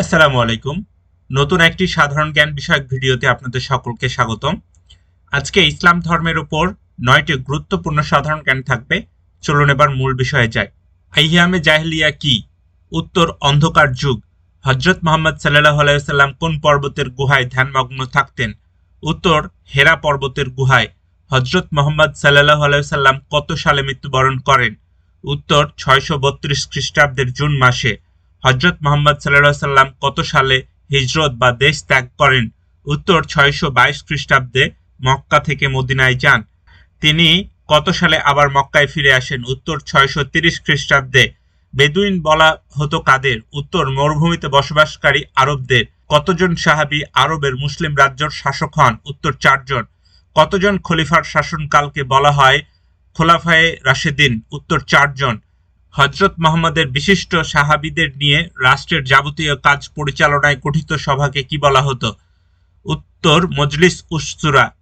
আসসালামু আলাইকুম। নতুন একটি সাধারণ জ্ঞান বিষয়ক ভিডিওতে আপনাদের সকলকে স্বাগতম। আজকে ইসলাম ধর্মের উপর নয়টি গুরুত্বপূর্ণ সাধারণ জ্ঞান থাকবে। চলুন এবার মূল বিষয়ে যাই। আইয়ামে জাহেলিয়া কি? উত্তর, অন্ধকার যুগ। হজরত মোহাম্মদ সাল্লাহ আলাইসাল্লাম কোন পর্বতের গুহায় ধ্যানমগ্ন থাকতেন? উত্তর, হেরা পর্বতের গুহায়। হজরত মোহাম্মদ সাল্লাহ আলাইসাল্লাম কত সালে মৃত্যুবরণ করেন? উত্তর, ছয়শো বত্রিশ খ্রিস্টাব্দের জুন মাসে। হজরত মোহাম্মদ সাল্লাহ সাল্লাম কত সালে হিজরত বা দেশ ত্যাগ করেন? উত্তর ছয়শো বাইশ খ্রিস্টাব্দে মক্কা থেকে মদিনায় যান। তিনি কত সালে আবার মক্কায় ফিরে আসেন? উত্তর ছয়শো তিরিশ খ্রিস্টাব্দে। বেদুইন বলা হতো কাদের? উত্তর মরুভূমিতে বসবাসকারী আরবদের। কতজন সাহাবী আরবের মুসলিম রাজ্যর শাসক হন? উত্তর চারজন। কতজন খলিফার শাসনকালকে বলা হয় খোলাফায়ে রাশেদিন? উত্তর চারজন। হজরত মোহাম্মদের বিশিষ্ট সাহাবিদের নিয়ে রাষ্ট্রের যাবতীয় কাজ পরিচালনায় গঠিত সভাকে কি বলা হতো? উত্তর, মজলিস উসুরা